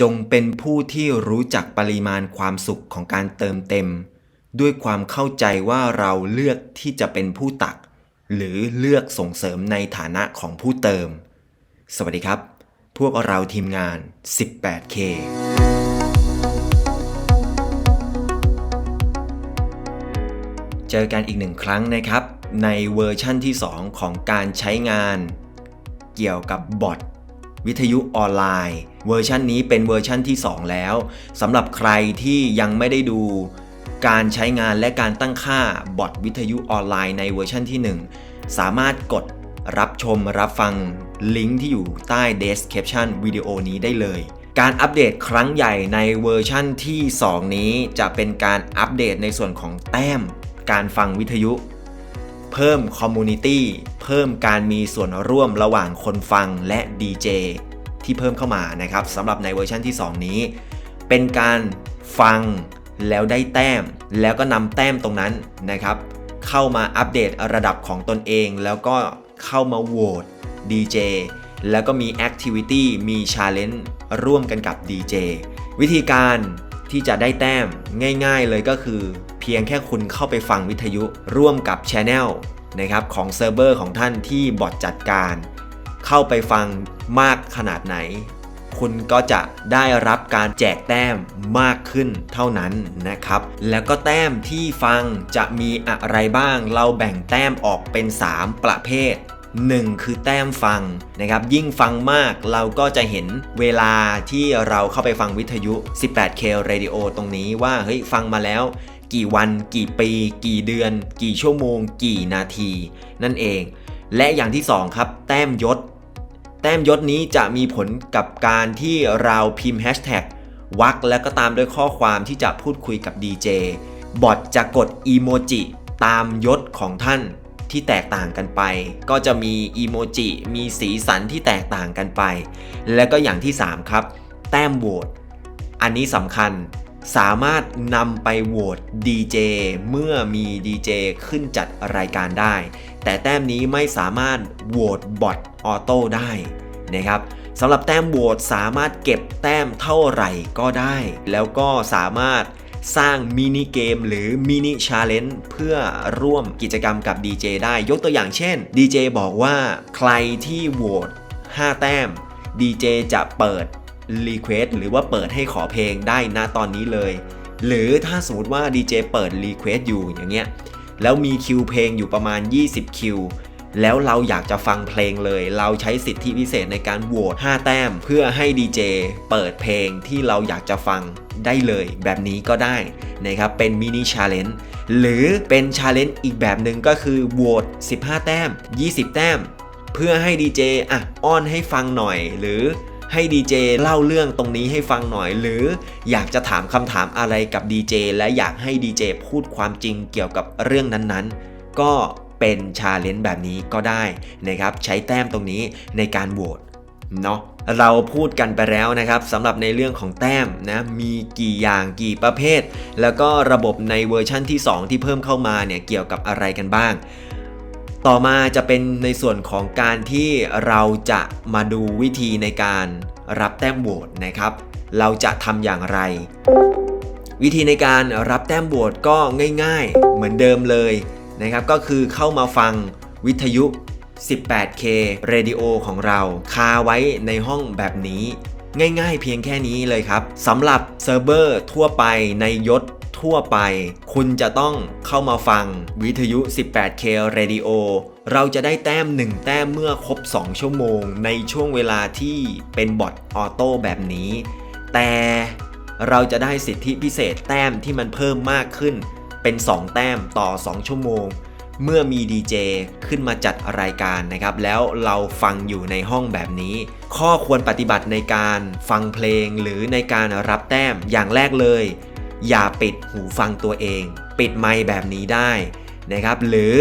จงเป็นผู้ที่รู้จักปริมาณความสุขของการเติมเต็ม ด้วยความเข้าใจว่าเราเลือกที่จะเป็นผู้ตัก หรือเลือกส่งเสริมในฐานะของผู้เติม สวัสดีครับ พวกเราทีมงาน 18K เจอกันอีกหนึ่งครั้งนะครับ ในเวอร์ชั่นที่ 2 ของการใช้งาน เกี่ยวกับบอท วิทยุออนไลน์ เวอร์ชันนี้เป็นเวอร์ชันที่ 2 แล้วสำหรับใครที่ยังไม่ได้ดูการใช้งานและการตั้งค่าบอทวิทยุออนไลน์ในเวอร์ชันที่ 1 สามารถกดรับชมรับฟังลิงก์ที่อยู่ใต้ description วิดีโอนี้ได้เลย การอัปเดตครั้งใหญ่ในเวอร์ชั่นที่ 2 นี้จะเป็นการอัปเดตในส่วนของแต้ม การฟังวิทยุ เพิ่มคอมมูนิตี้เพิ่มการมีส่วนร่วมระหว่างคนฟังและดีเจที่เพิ่มเข้ามานะครับสำหรับในเวอร์ชันที่ 2 นี้ เป็นการฟังแล้วได้แต้ม แล้วก็นำแต้มตรงนั้นนะครับ เข้ามาอัปเดตระดับของตนเอง แล้วก็เข้ามาโหวตดีเจแล้วก็มีแอคทิวิตี้มีชาเลนจ์ร่วมกันกับดีเจวิธีการที่จะได้แต้มง่าย ๆ เลยก็คือ เพียงแค่คุณเข้าไปฟังวิทยุร่วมกับ Channel นะครับของเซิร์ฟเวอร์ของท่านที่บอทจัดการ เข้าไปฟังมากขนาดไหน คุณก็จะได้รับการแจกแต้มมากขึ้นเท่านั้นนะครับ แล้วก็แต้มที่ฟังจะมีอะไรบ้าง เราแบ่งแต้มออกเป็น 3 ประเภท 1 คือแต้มฟังนะครับ ยิ่งฟังมากเราก็จะเห็นเวลาที่เราเข้าไปฟังวิทยุ 18K Radio ตรงนี้ว่าเฮ้ยฟังมาแล้ว กี่วัน กี่ปี กี่เดือน กี่ชั่วโมง กี่นาที นั่นเอง และอย่างที่ 2 ครับ แต้มยศ แต้มยศนี้จะมีผลกับการที่เราพิมพ์แฮชแท็กวักแล้วก็ตามด้วยข้อความที่จะพูดคุยกับดีเจบอทจะกดอีโมจิตามยศของท่านที่แตกต่างกันไป ก็จะมีอีโมจิมีสีสันที่แตกต่างกันไป และก็อย่างที่ 3 ครับ แต้มโหวตอันนี้สำคัญ สามารถนำไปโหวตดีเจเมื่อมีดีเจขึ้นจัดรายการได้ แต่แต้มนี้ไม่สามารถโหวตบอทออโต้ได้นะครับสำหรับแต้มโหวตสามารถเก็บแต้มเท่าไหร่ก็ได้ แล้วก็สามารถสร้างมินิเกมหรือมินิชาเลนจ์เพื่อร่วมกิจกรรมกับ DJ ได้ยกตัวอย่างเช่น DJ บอกว่าใครที่โหวต5 แต้ม DJ จะเปิด Request หรือว่าเปิดให้ขอเพลงได้นะตอนนี้เลย หรือถ้าสมมติว่า DJ เปิด Request อยู่อย่างเงี้ยแล้วมีคิวเพลงอยู่ประมาณ 20 คิวแล้วเราอยากจะฟังเพลงเลย เราใช้สิทธิพิเศษในการโหวต 5 แต้ม เพื่อให้ดีเจเปิดเพลงที่เราอยากจะฟังได้เลย แบบนี้ก็ได้นะครับ เป็นมินิชาเลนจ์หรือเป็นชาเลนจ์อีกแบบหนึ่งก็คือโหวต 15 แต้ม 20 แต้ม เพื่อให้ดีเจอะอ้อนให้ฟังหน่อยหรือ ให้ดีเจเล่าเรื่องตรงนี้ให้ฟังหน่อย หรืออยากจะถามคำถามอะไรกับดีเจและอยากให้ดีเจพูดความจริงเกี่ยวกับเรื่องนั้นๆ ก็เป็นชาเลนจ์แบบนี้ก็ได้นะครับใช้แต้มตรงนี้ในการโหวตเนาะเราพูดกันไปแล้วนะครับสำหรับในเรื่องของแต้มนะมีกี่อย่างกี่ประเภท แล้วก็ระบบในเวอร์ชั่นที่ 2 ที่เพิ่มเข้ามาเนี่ยเกี่ยวกับอะไรกันบ้าง ต่อมาจะเป็นในส่วนของการที่เราจะมาดูวิธีในการรับแต้มโหวตนะครับ เราจะทำอย่างไร วิธีในการรับแต้มโหวตก็ง่ายๆ เหมือนเดิมเลยนะครับ ก็คือเข้ามาฟังวิทยุ 18K Radio ของเราคาไว้ในห้องแบบนี้ ง่ายๆเพียงแค่นี้เลยครับสำหรับเซิร์ฟเวอร์ทั่วไปในยศ ทั่วไป คุณจะต้องเข้ามาฟังวิทยุ 18K Radio เราจะได้แต้ม 1 แต้มเมื่อครบ 2 ชั่วโมง ในช่วงเวลาที่เป็นบอทออโต้แบบนี้ แต่เราจะได้สิทธิพิเศษแต้มที่มันเพิ่มมากขึ้น เป็น 2 แต้มต่อ 2 ชั่วโมง เมื่อมีดีเจขึ้นมาจัดรายการนะครับ แล้วเราฟังอยู่ในห้องแบบนี้ ข้อควรปฏิบัติในการฟังเพลงหรือในการรับแต้มอย่างแรกเลย อย่าปิดหูฟังตัวเอง ปิดไมค์แบบนี้ได้นะครับ หรือ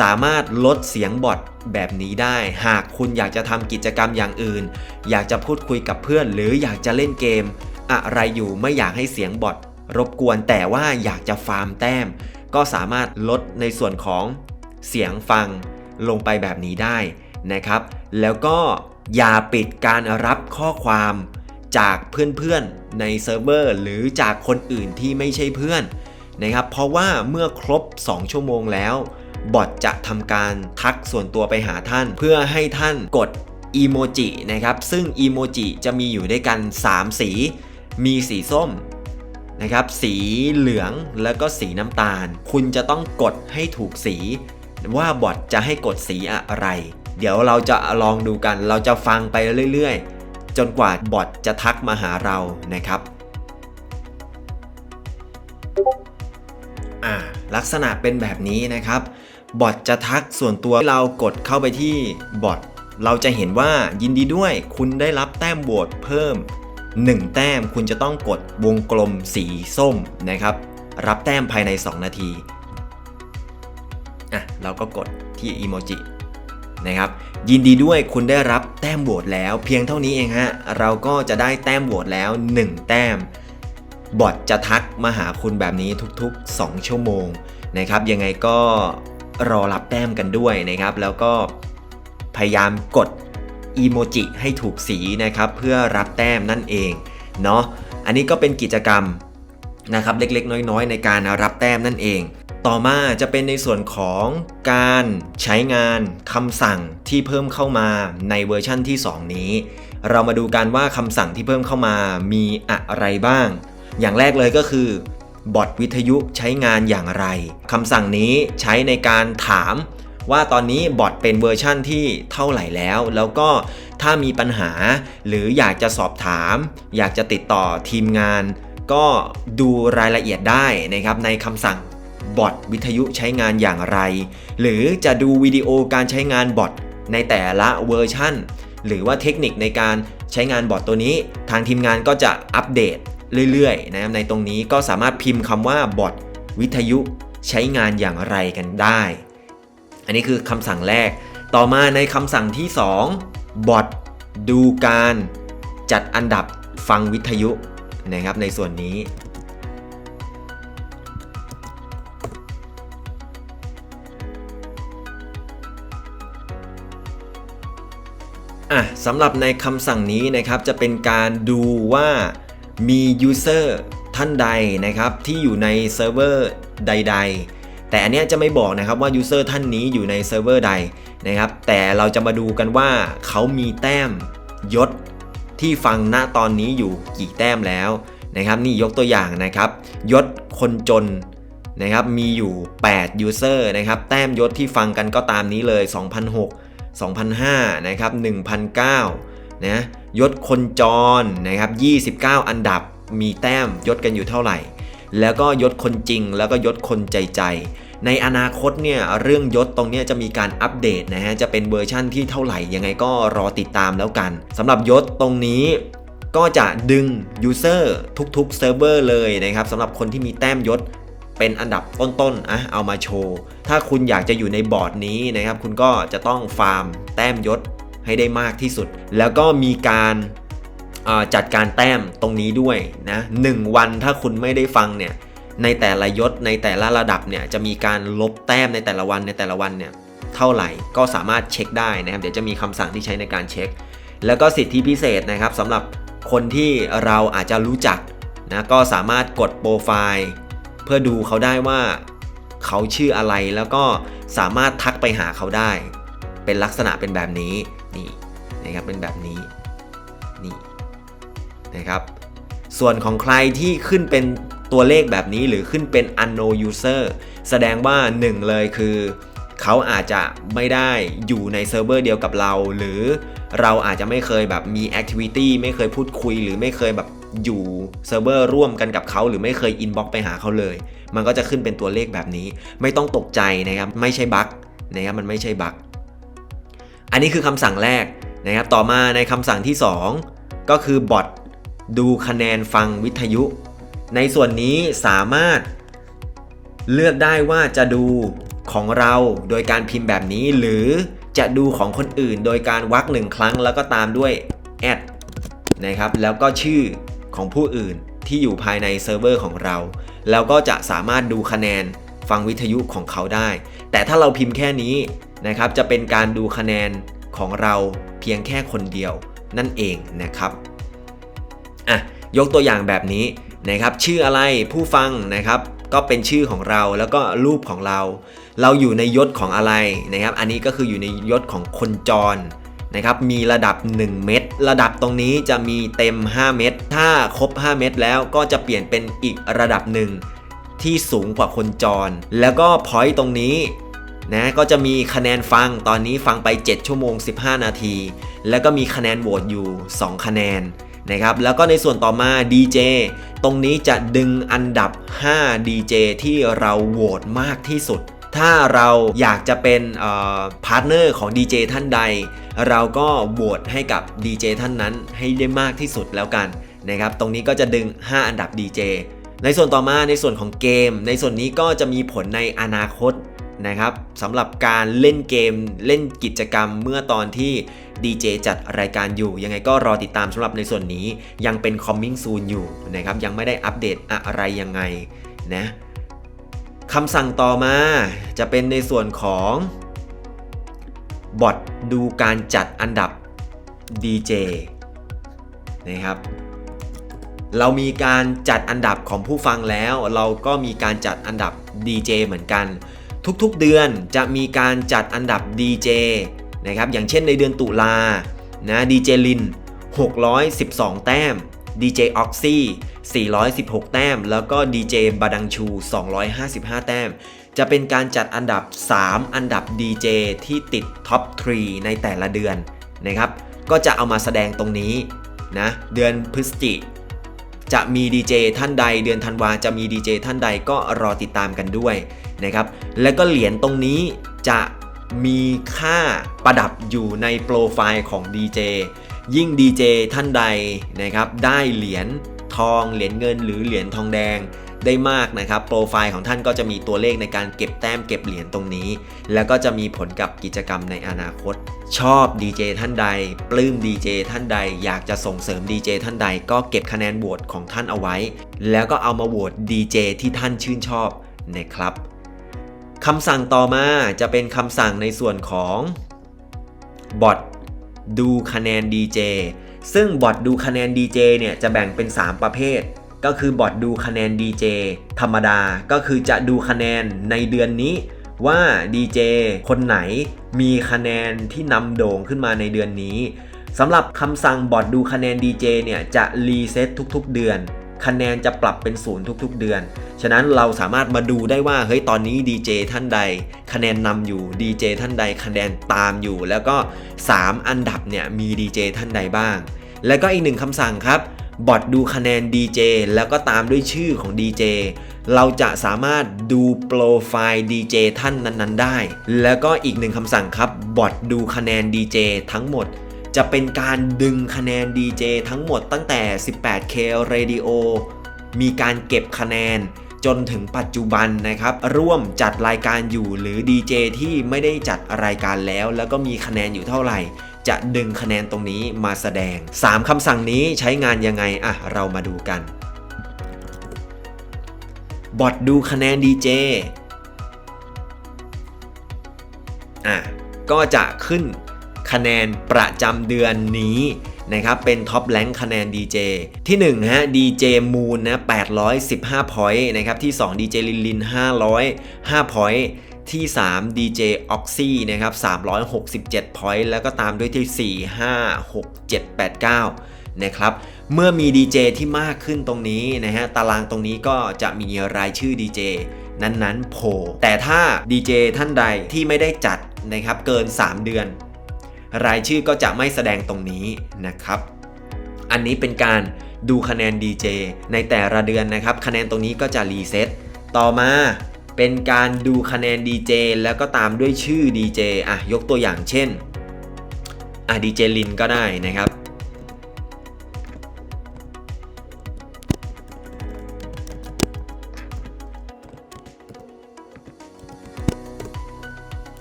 สามารถลดเสียงบอทแบบนี้ได้ หากคุณอยากจะทำกิจกรรมอย่างอื่น อยากจะพูดคุยกับเพื่อน หรืออยากจะเล่นเกม อะไรอยู่ไม่อยากให้เสียงบอทรบกวนแต่ว่าอยากจะฟาร์มแต้ม ก็สามารถลดในส่วนของเสียงฟังลงไปแบบนี้ได้นะครับ แล้วก็อย่าปิดการรับข้อความ จากเพื่อนๆในเซิร์ฟเวอร์หรือจากคนอื่นที่ไม่ใช่เพื่อนนะครับ เพราะว่าเมื่อครบ 2 ชั่วโมงแล้ว บอทจะทำการทักส่วนตัวไปหาท่าน เพื่อให้ท่านกดอีโมจินะครับ ซึ่งอีโมจิจะมีอยู่ด้วยกัน 3 สี มีสีส้มนะครับ สีเหลืองแล้วก็สีน้ำตาล คุณจะต้องกดให้ถูกสี ว่าบอทจะให้กดสีอะไร เดี๋ยวเราจะลองดูกัน เราจะฟังไปเรื่อยๆ จนกว่าบอทจะทักมาหาเรานะครับอ่าลักษณะเป็นแบบนี้นะครับ บอทจะทักส่วนตัวเรากดเข้าไปที่บอทเราจะเห็นว่ายินดีด้วยคุณได้รับแต้มโหวตเพิ่ม 1 แต้มคุณจะต้องกดวงกลมสีส้มนะครับ รับแต้มภายใน 2 นาทีอะเราก็กดที่อีโมจินะครับ ยินดีด้วยคุณได้รับแต้มโหวตแล้ว เพียงเท่านี้เองฮะ เราก็จะได้แต้มโหวตแล้ว 1 แต้ม บอทจะทักมาหาคุณแบบนี้ทุกๆ 2 ชั่วโมงนะครับ ยังไงก็รอรับแต้มกันด้วยนะครับ แล้วก็พยายามกดอีโมจิให้ถูกสีนะครับ เพื่อรับแต้มนั่นเองเนาะ อันนี้ก็เป็นกิจกรรมนะครับเล็กๆ น้อยๆ ในการรับแต้มนั่นเอง ต่อมาจะเป็นในส่วนของการใช้งานคำสั่งที่เพิ่มเข้ามาในเวอร์ชั่นที่ 2 นี้ เรามาดูกันว่าคำสั่งที่เพิ่มเข้ามามีอะไรบ้าง อย่างแรกเลยก็คือบอทวิทยุใช้งานอย่างไรคำสั่งนี้ใช้ในการถามว่าตอนนี้บอทเป็นเวอร์ชั่นที่เท่าไหร่แล้ว แล้วก็ถ้ามีปัญหาหรืออยากจะสอบถาม อยากจะติดต่อทีมงาน ก็ดูรายละเอียดได้นะครับในคำสั่ง บอทวิทยุใช้งานอย่างไร หรือจะดูวิดีโอการใช้งานบอทในแต่ละเวอร์ชันหรือว่าเทคนิคในการใช้งานบอทตัวนี้ ทางทีมงานก็จะอัปเดตเรื่อยๆนะครับในตรงนี้ก็สามารถพิมพ์คำว่าบอทวิทยุใช้งานอย่างไรกันได้ อันนี้คือคำสั่งแรก ต่อมาในคำสั่งที่ 2 บอทดูการจัดอันดับฟังวิทยุนะครับในส่วนนี้ อะสำหรับในคำสั่งนี้นะครับจะเป็นการดูว่ามียูเซอร์ท่านใดนะครับ ที่อยู่ในเซิร์ฟเวอร์ใด ๆ แต่อันนี้จะไม่บอกนะครับว่ายูเซอร์ท่านนี้อยู่ในเซิร์ฟเวอร์ใดนะครับ แต่เราจะมาดูกันว่าเขามีแต้มยศที่ฟังณตอนนี้อยู่กี่แต้มแล้วนะครับ นี่ยกตัวอย่างนะครับ ยศคนจนนะครับมีอยู่8 user นะครับ แต้มยศที่ฟังกันก็ตามนี้เลย 2006 2005 นะครับ 1009 นะ ยศคนจรนะครับ 29 อันดับ มีแต้มยศกันอยู่เท่าไหร่ แล้วก็ยศคนจริง แล้วก็ยศคนใจใจ ในอนาคตเนี่ย เรื่องยศตรงนี้จะมีการอัปเดตนะฮะ จะเป็นเวอร์ชั่นที่เท่าไหร่ ยังไงก็รอติดตามแล้วกัน สำหรับยศตรงนี้ก็จะดึง User ทุกๆเซิร์ฟเวอร์เลยนะครับสำหรับคนที่มีแต้มยศ เป็นอันดับต้นๆอะเอามาโชว์ ถ้าคุณอยากจะอยู่ในบอร์ดนี้นะครับ คุณก็จะต้องฟาร์มแต้มยศให้ได้มากที่สุด แล้วก็มีการจัดการแต้มตรงนี้ด้วยนะหนึ่งวันถ้าคุณไม่ได้ฟังเนี่ยในแต่ละยศในแต่ละระดับเนี่ยจะมีการลบแต้มในแต่ละวันในแต่ละวันเนี่ยเท่าไหร่ก็สามารถเช็คได้นะครับ เดี๋ยวจะมีคำสั่งที่ใช้ในการเช็ค แล้วก็สิทธิพิเศษนะครับสำหรับคนที่เราอาจจะรู้จักนะก็สามารถกดโปรไฟล์ เพื่อดูเขาได้ว่าเขาชื่ออะไรแล้วก็สามารถทักไปหาเขาได้ เป็นลักษณะเป็นแบบนี้นี่นะครับเป็นแบบนี้นี่นะครับส่วนของใครที่ขึ้นเป็นตัวเลขแบบนี้หรือขึ้นเป็น unknown user แสดงว่า 1 เลยคือ เขาอาจจะไม่ได้อยู่ในเซิร์ฟเวอร์เดียวกับเรา หรือเราอาจจะไม่เคยแบบมี activity ไม่เคยพูดคุย หรือไม่เคยแบบ อยู่เซิร์ฟเวอร์ร่วมกันกับเขาหรือไม่เคย inbox ไปหาเขาเลย มันก็จะขึ้นเป็นตัวเลขแบบนี้ ไม่ต้องตกใจนะครับ ไม่ใช่บั๊กนะครับ มันไม่ใช่บั๊กอันนี้คือคำสั่งแรกนะครับ ต่อมาในคำสั่งที่ 2 ก็คือบอทดูคะแนนฟังวิทยุ ในส่วนนี้สามารถเลือกได้ว่าจะดูของเราโดยการพิมพ์แบบนี้หรือจะดูของคนอื่นโดยการวักหนึ่งครั้งแล้วก็ตามด้วยแอดนะครับแล้วก็ชื่อ ของผู้อื่นที่อยู่ภายในเซิร์ฟเวอร์ของเรา แล้วก็จะสามารถดูคะแนนฟังวิทยุของเขาได้ แต่ถ้าเราพิมพ์แค่นี้นะครับ จะเป็นการดูคะแนนของเราเพียงแค่คนเดียวนั่นเองนะครับอะยกตัวอย่างแบบนี้นะครับชื่ออะไรผู้ฟังนะครับ ก็เป็นชื่อของเราแล้วก็รูปของเรา เราอยู่ในยศของอะไรนะครับ อันนี้ก็คืออยู่ในยศของคนจร นะครับมีระดับ 1 เม็ดระดับตรงนี้จะมีเต็ม 5 เม็ดถ้าครบ 5 เม็ดแล้วก็จะเปลี่ยนเป็นอีกระดับหนึ่งที่สูงกว่าคนจร แล้วก็พอยต์ตรงนี้นะก็จะมีคะแนนฟังตอนนี้ฟังไป 7 ชั่วโมง 15 นาที แล้วก็มีคะแนนโหวตอยู่ 2 คะแนนนะครับแล้วก็ในส่วนต่อมา DJ ตรงนี้จะดึงอันดับ 5 DJ ที่เราโหวตมากที่สุด ถ้าเราอยากจะเป็นพาร์ทเนอร์ของ DJ ท่านใด เราก็โหวตให้กับ DJ ท่านนั้นให้ได้มากที่สุดแล้วกันนะครับ ตรงนี้ก็จะดึง 5 อันดับ DJ ในส่วนต่อมาในส่วนของเกม ในส่วนนี้ก็จะมีผลในอนาคตนะครับสำหรับการเล่นเกมเล่นกิจกรรมเมื่อตอนที่ดีเจจัดรายการอยู่ ยังไงก็รอติดตามสำหรับในส่วนนี้ยังเป็น coming soon อยู่นะครับยังไม่ได้อัปเดตอะไรยังไงนะ คำสั่งต่อมาจะเป็นในส่วนของบอทดูการจัดอันดับ DJ นะครับ เรามีการจัดอันดับของผู้ฟังแล้ว เราก็มีการจัดอันดับ DJ เหมือนกัน ทุกๆเดือนจะมีการจัดอันดับ DJ นะครับ อย่างเช่นในเดือนตุลานะดีเจลิน 612 แต้ม DJ Oxy 416 แต้ม แล้วก็ DJ บาดังชู 255 แต้ม จะเป็นการจัดอันดับ 3 อันดับ DJ ที่ติดท็อป 3 ในแต่ละเดือนนะครับ ก็จะเอามาแสดงตรงนี้นะ เดือนพฤศจิจะมีดีเจท่านใดเดือนธันวาจะมีดีเจท่านใดก็รอติดตามกันด้วยนะครับ และก็เหรียญตรงนี้จะมีค่าประดับอยู่ในโปรไฟล์ของ DJ ยิ่ง DJ ท่านใดนะครับได้เหรียญทองเหรียญเงินหรือเหรียญทองแดงได้มากนะครับ โปรไฟล์ของท่านก็จะมีตัวเลขในการเก็บแต้มเก็บเหรียญตรงนี้ แล้วก็จะมีผลกับกิจกรรมในอนาคต ชอบดีเจท่านใด ปลื้มดีเจท่านใด อยากจะส่งเสริมดีเจท่านใด ก็เก็บคะแนนโหวตของท่านเอาไว้ แล้วก็เอามาโหวตดีเจที่ท่านชื่นชอบนะครับคำสั่งต่อมาจะเป็นคำสั่งในส่วนของบอท ดูคะแนน DJ ซึ่งบอทดูคะแนน DJ เนี่ยจะแบ่งเป็น 3 ประเภท ก็คือบอทดูคะแนน DJ ธรรมดาก็คือจะดูคะแนนในเดือนนี้ว่า DJ คนไหนมีคะแนนที่นำโด่งขึ้นมาในเดือนนี้สำหรับคำสั่งบอทดูคะแนน DJ เนี่ยจะรีเซ็ตทุกๆ เดือน คะแนนจะปรับเป็นศูนย์ทุกๆ เดือน ฉะนั้นเราสามารถมาดูได้ว่าเฮ้ยตอนนี้ DJ ท่านใด คะแนนนำอยู่ DJ ท่านใด คะแนนตามอยู่ แล้วก็ 3 อันดับเนี่ยมี DJ ท่านใดบ้าง แล้วก็อีกหนึ่งคำสั่งครับบอทดูคะแนน DJ แล้วก็ตามด้วยชื่อของ DJ เราจะสามารถดูโปรไฟล์ DJ ท่านนั้น ๆ ได้ แล้วก็อีกหนึ่งคำสั่งครับ บอทดูคะแนน DJ ทั้งหมด จะเป็นการดึงคะแนน DJ ทั้งหมดตั้งแต่ 18K Radio มีการเก็บคะแนนจนถึงปัจจุบันนะครับ ร่วมจัดรายการอยู่หรือ DJ ที่ไม่ได้จัดรายการแล้ว แล้วก็มีคะแนนอยู่เท่าไหร่ จะดึงคะแนนตรงนี้มาแสดง 3คำสั่งนี้ใช้งานยังไง อะ เรามาดูกัน บอทดูคะแนน DJ อะ ก็จะขึ้น คะแนนประจำเดือนนี้นะครับเป็นท็อปแลงคะแนน DJ ที่1ฮะ DJ Moon นะ815 point นะครับที่ 2 DJ ลินลิน505 point ที่ 3 DJ Oxy นะครับ367 point แล้วก็ตามด้วยที่ 4 5 6 7 8 9 นะครับเมื่อมี DJ ที่มากขึ้นตรงนี้นะฮะตารางตรงนี้ก็จะมีรายชื่อ DJ นั้นๆโผล่แต่ถ้า DJ ท่านใดที่ไม่ได้จัดนะครับเกิน 3 เดือน รายชื่อก็จะไม่แสดงตรงนี้นะครับ อันนี้เป็นการดูคะแนน DJ ในแต่ละเดือนนะครับ คะแนนตรงนี้ก็จะรีเซ็ตต่อมาเป็นการดูคะแนน DJ แล้วก็ตามด้วยชื่อ DJ อะยกตัวอย่างเช่นอะ DJ ลินก็ได้นะครับ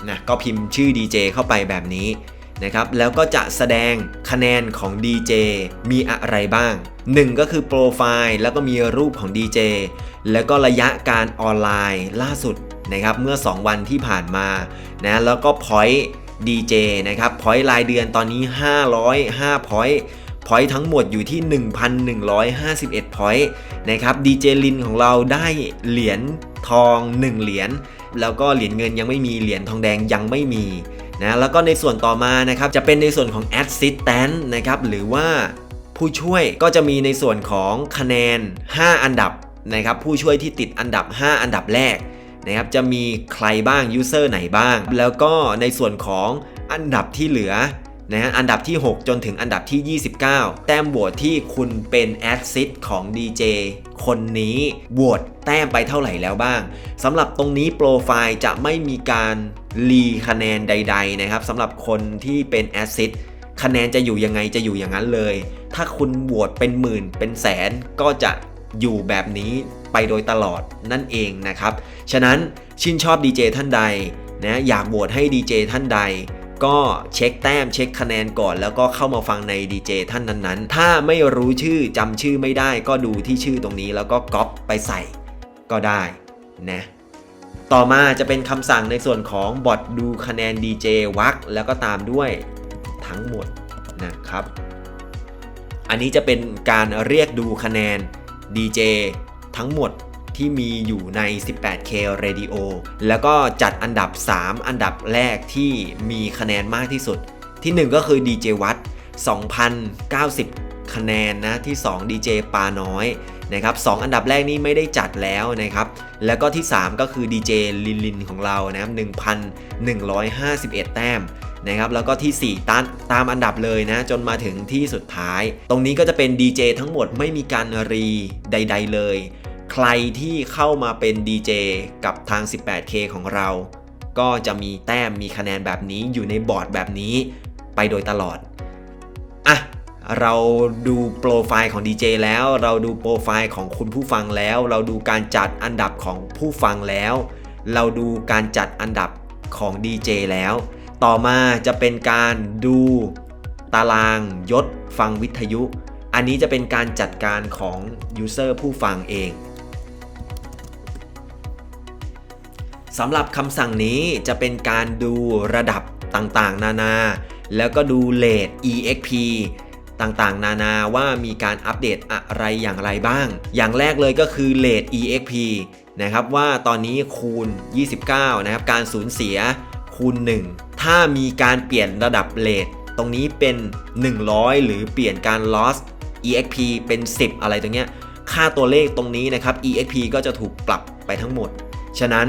นะก็พิมพ์ชื่อ DJ เข้าไปแบบนี้ นะครับแล้วก็จะแสดงคะแนนของ DJ มีอะไรบ้าง 1 ก็คือโปรไฟล์แล้วก็มีรูปของ DJ แล้วก็ระยะการออนไลน์ล่าสุดนะครับเมื่อ 2 วันที่ผ่านมานะแล้วก็ point DJ นะครับ point รายเดือนตอนนี้ 505 point พอยต์ทั้งหมดอยู่ที่ 1,151พอยต์นะครับดีเจลินของเราได้เหรียญทอง 1 เหรียญแล้วก็เหรียญเงินยังไม่มีเหรียญทองแดงยังไม่มี นะแล้วก็ในส่วนต่อมานะครับจะเป็นในส่วนของ assistant นะครับหรือว่าผู้ช่วยก็จะมีในส่วนของคะแนน 5 อันดับนะครับผู้ช่วยที่ติดอันดับ 5 อันดับแรกนะครับจะมีใครบ้างยูเซอร์ไหนบ้าง แล้วก็ในส่วนของอันดับที่เหลือ นะฮะอันดับที่ 6 จนถึงอันดับที่ 29 แต้มโหวตที่คุณเป็นแอดซิสของ DJ คนนี้โหวตแต้มไปเท่าไหร่แล้วบ้างสำหรับตรงนี้โปรไฟล์จะไม่มีการรีคะแนนใด ๆ นะครับสำหรับคนที่เป็นแอดซิสคะแนนจะอยู่ยังไงจะอยู่อย่างนั้นเลย ถ้าคุณโหวตเป็นหมื่นเป็นแสนก็จะอยู่แบบนี้ไปโดยตลอดนั่นเองนะครับ ฉะนั้นชื่นชอบดีเจท่านใดนะอยากโหวตให้ดีเจท่านใด ก็เช็คแต้มเช็คคะแนนก่อน แล้วก็เข้ามาฟังในดีเจท่านนั้นๆ ถ้าไม่รู้ชื่อจำชื่อไม่ได้ก็ดูที่ชื่อตรงนี้แล้วก็ก๊อปไปใส่ก็ได้นะต่อมาจะเป็นคำสั่งในส่วนของบอทดูคะแนน DJ วักแล้วก็ตามด้วยทั้งหมดนะครับ อันนี้จะเป็นการเรียกดูคะแนน DJ ทั้งหมด ที่มีอยู่ใน 18K Radio แล้วก็จัดอันดับ 3 อันดับแรกที่มีคะแนนมากที่สุด ที่ 1 ก็คือ DJ วัด2,090 คะแนนนะ ที่ 2 DJ ปาน้อยนะครับ2อันดับแรกนี้ไม่ได้จัดแล้วนะครับ แล้วก็ที่ 3 ก็คือ DJ ลินลินของเรานะครับ1,151 แต้มนะครับแล้วก็ที่ 4 ตามตามอันดับเลยนะ จนมาถึงที่สุดท้าย ตรงนี้ก็จะเป็น DJ ทั้งหมดไม่มีการรีใด ๆ เลย ใครที่เข้ามาเป็น DJ กับทาง 18K ของเรา ก็จะมีแต้มมีคะแนนแบบนี้อยู่ในบอร์ดแบบนี้ไปโดยตลอด อะ เราดูโปรไฟล์ของ DJ แล้ว เราดูโปรไฟล์ของคุณผู้ฟังแล้ว เราดูการจัดอันดับของผู้ฟังแล้ว เราดูการจัดอันดับของ DJ แล้ว ต่อมาจะเป็นการดูตารางยศฟังวิทยุ อันนี้จะเป็นการจัดการของ User ผู้ฟังเอง สำหรับคำสั่งนี้จะเป็นการดูระดับต่างๆ นานา แล้วก็ดูเลท exp ต่างๆ นานาว่ามีการอัปเดตอะไรอย่างไรบ้าง อย่างแรกเลยก็คือเลท exp นะครับว่าตอนนี้คูณ 29 นะครับ การสูญเสียคูณ 1 ถ้ามีการเปลี่ยนระดับเลทตรงนี้เป็น 100 หรือเปลี่ยนการ loss exp เป็น 10 อะไรตรงเนี้ยค่าตัวเลขตรงนี้นะครับ exp ก็จะถูกปรับไปทั้งหมด ฉะนั้น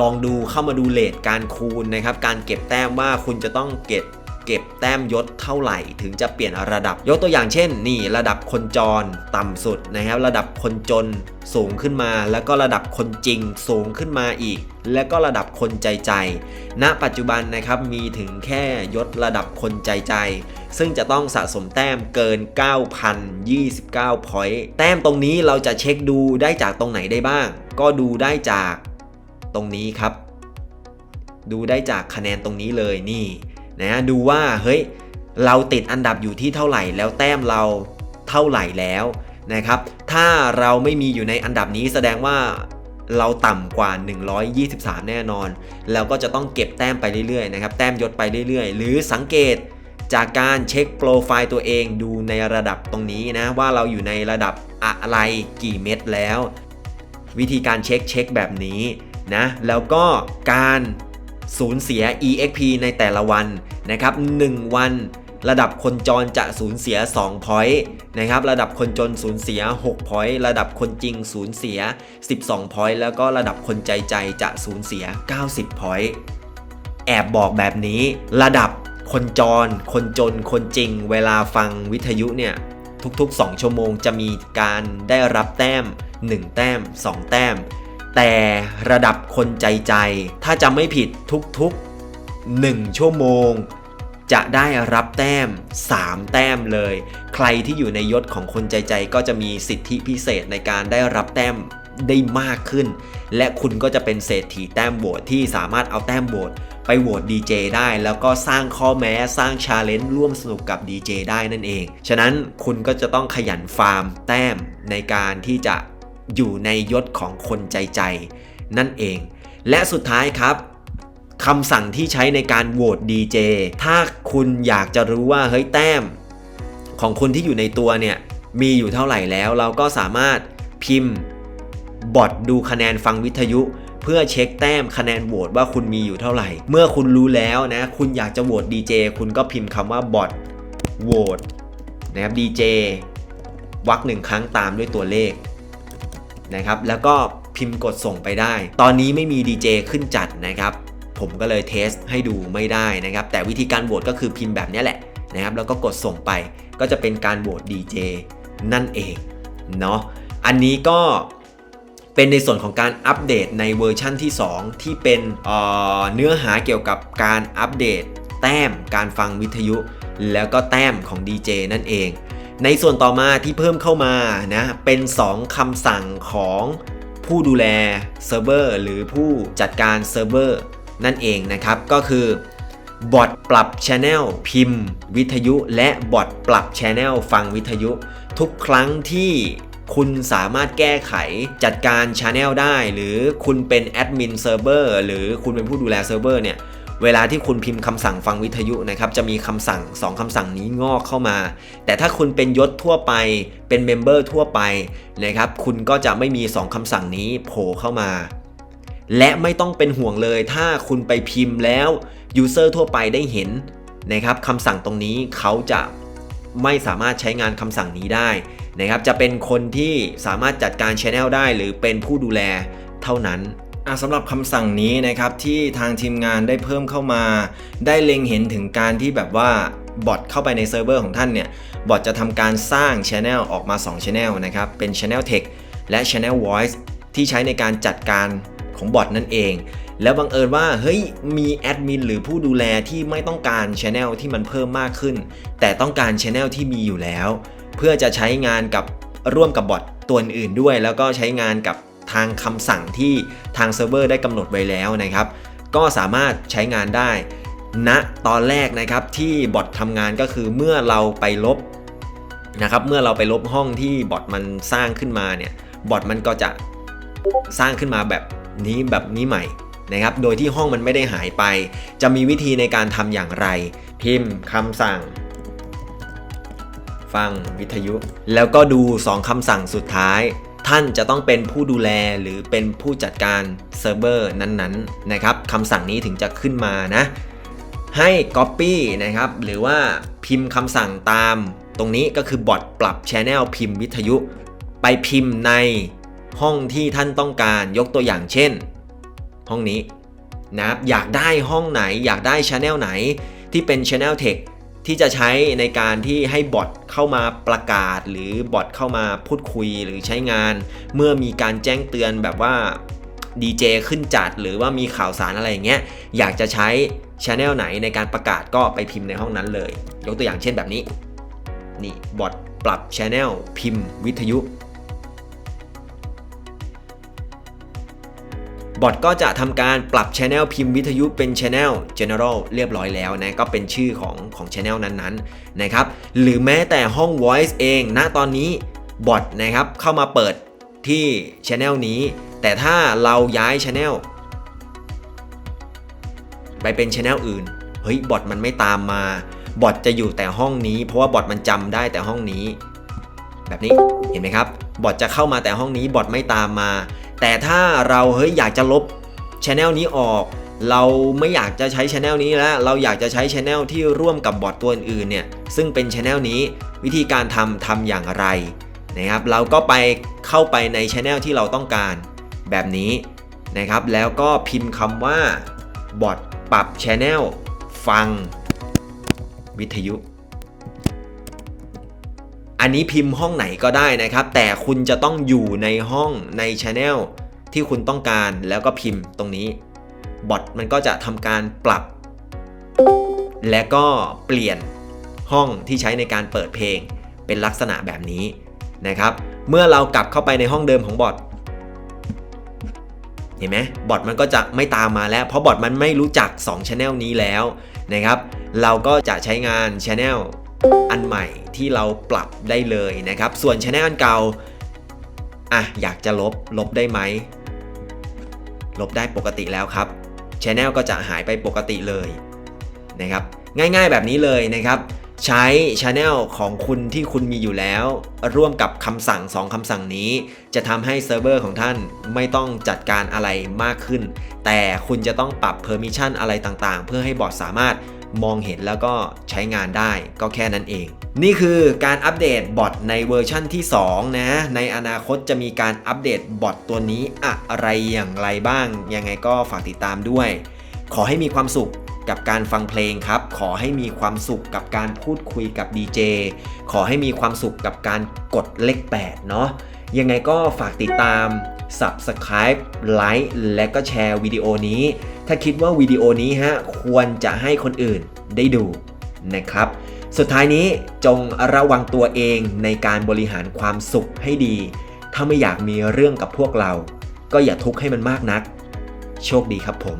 ลองดูเข้ามาดูเลทการคูณนะครับ การเก็บแต้มว่าคุณจะต้องเก็บเก็บแต้มยศเท่าไหร่ถึงจะเปลี่ยนระดับ ยกตัวอย่างเช่น นี่ระดับคนจรต่ำสุดนะครับ ระดับคนจนสูงขึ้นมา แล้วก็ระดับคนจริงสูงขึ้นมาอีก แล้วก็ระดับคนใจใจ ณ ปัจจุบันนะครับมีถึงแค่ยศระดับคนใจใจ ซึ่งจะต้องสะสมแต้มเกิน 9,029 พอยต์แต้มตรงนี้เราจะเช็คดูได้จากตรงไหนได้บ้าง ก็ดูได้จาก ตรงนี้ครับ ดูได้จากคะแนนตรงนี้เลยนี่นะดูว่าเฮ้ยเราติดอันดับอยู่ที่เท่าไหร่ แล้วแต้มเราเท่าไหร่แล้วนะครับ ถ้าเราไม่มีอยู่ในอันดับนี้แสดงว่าเราต่ำกว่า 123 แน่นอน แล้วก็จะต้องเก็บแต้มไปเรื่อยๆนะครับ แต้มยศไปเรื่อยๆ หรือสังเกตจากการเช็คโปรไฟล์ตัวเองดูในระดับตรงนี้นะ ว่าเราอยู่ในระดับอะไรกี่เม็ดแล้ว วิธีการเช็คเช็คแบบนี้ นะแล้วก็การสูญเสีย exp ในแต่ละวันนะครับ1วันระดับคนจรจะสูญเสีย2 point นะครับ ระดับคนจนสูญเสีย6 point ระดับคนจริงสูญเสีย 12 point แล้วก็ระดับคนใจใจจะสูญเสีย 90 point แอบบอกแบบนี้ ระดับคนจร คนจน คนจริง เวลาฟังวิทยุเนี่ย ทุกๆ 2 ชั่วโมงจะมีการได้รับแต้ม 1 แต้ม 2 แต้ม แต่ระดับคนใจใจ ถ้าจำไม่ผิดทุกๆ 1 ชั่วโมง จะได้รับแต้ม 3 แต้มเลย ใครที่อยู่ในยศของคนใจใจก็จะมีสิทธิพิเศษในการได้รับแต้มได้มากขึ้น และคุณก็จะเป็นเศรษฐีแต้มโหวตที่สามารถเอาแต้มโหวตไปโหวตดีเจได้ แล้วก็สร้างข้อแม้สร้างชาเลนจ์ร่วมสนุกกับดีเจได้นั่นเอง ฉะนั้นคุณก็จะต้องขยันฟาร์มแต้มในการที่จะ อยู่ในยศของคนใจใจ นั่นเอง และสุดท้ายครับคำสั่งที่ใช้ในการโหวต DJ ถ้าคุณอยากจะรู้ว่าเฮ้ยแต้ม ของคุณที่อยู่ในตัวเนี่ยมีอยู่เท่าไหร่แล้ว เราก็สามารถพิมพ์บอทดูคะแนนฟังวิทยุ เพื่อเช็คแต้มคะแนนโหวตว่าคุณมีอยู่เท่าไหร่ เมื่อคุณรู้แล้วนะ คุณอยากจะโหวตดีเจคุณก็พิมพ์คำว่าบอทโหวตนะครับดีเจวักหนึ่งครั้งตามด้วยตัวเลข นะครับ แล้วก็พิมพ์กดส่งไปได้ ตอนนี้ไม่มีดีเจขึ้นจัดนะครับ ผมก็เลยเทสให้ดูไม่ได้นะครับ แต่วิธีการโหวตก็คือพิมพ์แบบนี้แหละนะครับ แล้วก็กดส่งไป ก็จะเป็นการโหวตดีเจนั่นเองเนาะ อันนี้ก็เป็นในส่วนของการอัปเดตในเวอร์ชั่นที่ 2 ที่เป็นเเนื้อหาเกี่ยวกับการอัปเดต แต้มการฟังวิทยุ แล้วก็แต้มของ DJ นั่นเอง ในส่วนต่อมาที่เพิ่มเข้ามานะเป็น 2คำสั่งของผู้ดูแลเซิร์ฟเวอร์หรือผู้จัดการเซิร์ฟเวอร์นั่นเองนะครับ ก็คือบอทปรับ Channel พิมพ์ วิทยุ และบอทปรับ Channel ฟังวิทยุ ทุกครั้งที่คุณสามารถแก้ไขจัดการ Channel ได้ หรือคุณเป็นแอดมินเซิร์ฟเวอร์หรือคุณเป็นผู้ดูแลเซิร์ฟเวอร์เนี่ย เวลาที่คุณพิมพ์คำสั่งฟังวิทยุนะครับจะมีคำสั่ง 2คำสั่งนี้งอกเข้ามา แต่ถ้าคุณเป็นยศทั่วไปเป็นเมมเบอร์ทั่วไปนะครับคุณก็จะไม่มี 2คำสั่งนี้โผล่เข้ามาและไม่ต้องเป็นห่วงเลยถ้าคุณไปพิมพ์แล้วยูเซอร์ทั่วไปได้เห็นนะครับคำสั่งตรงนี้เขาจะไม่สามารถใช้งานคำสั่งนี้ได้นะครับจะเป็นคนที่สามารถจัดการช anel ได้หรือเป็นผู้ดูแลเท่านั้น สำหรับคำสั่งนี้นะครับที่ทางทีมงานได้เพิ่มเข้ามา ได้เล็งเห็นถึงการที่แบบว่าบอทเข้าไปในเซิร์ฟเวอร์ของท่านเนี่ยบอทจะทำการสร้าง Channel ออกมา 2 Channel นะครับ เป็น Channel Text และ Channel Voice ที่ใช้ในการจัดการของบอทนั่นเอง แล้วบังเอิญว่าเฮ้ยมีแอดมินหรือผู้ดูแลที่ไม่ต้องการ Channel ที่มันเพิ่มมากขึ้น แต่ต้องการ Channel ที่มีอยู่แล้ว เพื่อจะใช้งานกับร่วมกับบอทตัวอื่นด้วย แล้วก็ใช้งานกับ ทางคำสั่งที่ทางเซิร์ฟเวอร์ได้กำหนดไว้แล้วนะครับ ก็สามารถใช้งานได้ณนะตอนแรกนะครับที่บอททำงานก็คือเมื่อเราไปลบนะครับเมื่อเราไปลบห้องที่บอทมันสร้างขึ้นมาเนี่ยบอทมันก็จะสร้างขึ้นมาแบบนี้แบบนี้ใหม่นะครับ โดยที่ห้องมันไม่ได้หายไป จะมีวิธีในการทำอย่างไร พิมพ์คำสั่ง ฟังวิทยุ แล้วก็ดู 2คำสั่งสุดท้าย ท่านจะต้องเป็นผู้ดูแลหรือเป็นผู้จัดการเซิร์ฟเวอร์นั้นๆนะครับคำสั่งนี้ถึงจะขึ้นมานะ ให้ Copy นะครับ หรือว่าพิมพ์คำสั่งตาม ตรงนี้ก็คือบอทปรับ Channel พิมพ์วิทยุ ไปพิมพ์ในห้องที่ท่านต้องการยกตัวอย่างเช่น ห้องนี้นะครับอยากได้ห้องไหนอยากได้ช anel ไหนที่เป็น Channel Text ที่จะใช้ในการที่ให้บอทเข้ามาประกาศ หรือบอทเข้ามาพูดคุยหรือใช้งาน เมื่อมีการแจ้งเตือนแบบว่าดีเจขึ้นจัดหรือว่ามีข่าวสารอะไรอย่างเงี้ยอยากจะใช้ช anel ไหนในการประกาศก็ไปพิมพ์ในห้องนั้นเลย ยกตัวอย่างเช่นแบบนี้ นี่บอทปรับ Channel พิมพ์วิทยุ บอทก็จะทำการปรับ Channel พิมพ์วิทยุเป็น Channel General เรียบร้อยแล้วนะ ก็เป็นชื่อของของ Channel นั้นๆนะครับ หรือแม้แต่ห้อง Voice เองณตอนนี้บอทนะครับเข้ามาเปิดที่ Channel นี้ แต่ถ้าเราย้าย Channel ไปเป็น Channel อื่น เฮ้ยบอทมันไม่ตามมา บอทจะอยู่แต่ห้องนี้ เพราะว่าบอทมันจำได้แต่ห้องนี้ แบบนี้เห็นไหมครับ บอทจะเข้ามาแต่ห้องนี้บอทไม่ตามมา แต่ถ้าเราเฮ้ยอยากจะลบช anel นี้ออก เราไม่อยากจะใช้ช anel นี้แล้วเราอยากจะใช้ช anel ที่ร่วมกับบอทตัวอื่นเนี่ยซึ่งเป็นช anel นี้วิธีการทำทำอย่างไรนะครับเราก็ไปเข้าไปในช anel ที่เราต้องการแบบนี้นะครับแล้วก็พิมพ์คำว่าบอทปรับช anel ฟังวิทยุ อันนี้พิมพ์ห้องไหนก็ได้นะครับ แต่คุณจะต้องอยู่ในห้องใน Channel ที่คุณต้องการแล้วก็พิมพ์ตรงนี้บอทมันก็จะทำการปรับ และก็เปลี่ยนห้องที่ใช้ในการเปิดเพลง เป็นลักษณะแบบนี้นะครับ เมื่อเรากลับเข้าไปในห้องเดิมของบอทเห็นไหมบอทมันก็จะไม่ตามมาแล้ว เพราะบอทมันไม่รู้จัก2 Channel นี้แล้วนะครับ เราก็จะใช้งาน Channel อันใหม่ที่เราปรับได้เลยนะครับ ส่วนช anel อันเก่าอะอยากจะลบลบได้ไหม ลบได้ปกติแล้วครับช anel ก็จะหายไปปกติเลยนะครับ ง่ายๆแบบนี้เลยนะครับ ใช้ Channel ของคุณที่คุณมีอยู่แล้ว ร่วมกับคำสั่ง2คำสั่งนี้ จะทำให้เซิร์ฟเวอร์ของท่านไม่ต้องจัดการอะไรมากขึ้น แต่คุณจะต้องปรับ Permission อะไรต่างๆ เพื่อให้บอทสามารถ มองเห็นแล้วก็ใช้งานได้ก็แค่นั้นเอง นี่คือการอัปเดตบอทในเวอร์ชั่นที่ 2 นะ ในอนาคตจะมีการอัปเดตบอทตัวนี้อะไรอย่างไรบ้าง ยังไงก็ฝากติดตามด้วย ขอให้มีความสุขกับการฟังเพลงครับ ขอให้มีความสุขกับการพูดคุยกับดีเจขอให้มีความสุขกับการกดเลข8เนาะยังไงก็ฝากติดตาม Subscribe ไลค์และก็แชร์วิดีโอนี้ ถ้าคิดว่าวิดีโอนี้ฮะควรจะให้คนอื่นได้ดูนะครับ สุดท้ายนี้จงระวังตัวเองในการบริหารความสุขให้ดี ถ้าไม่อยากมีเรื่องกับพวกเรา ก็อย่าทุกข์ให้มันมากนัก โชคดีครับผม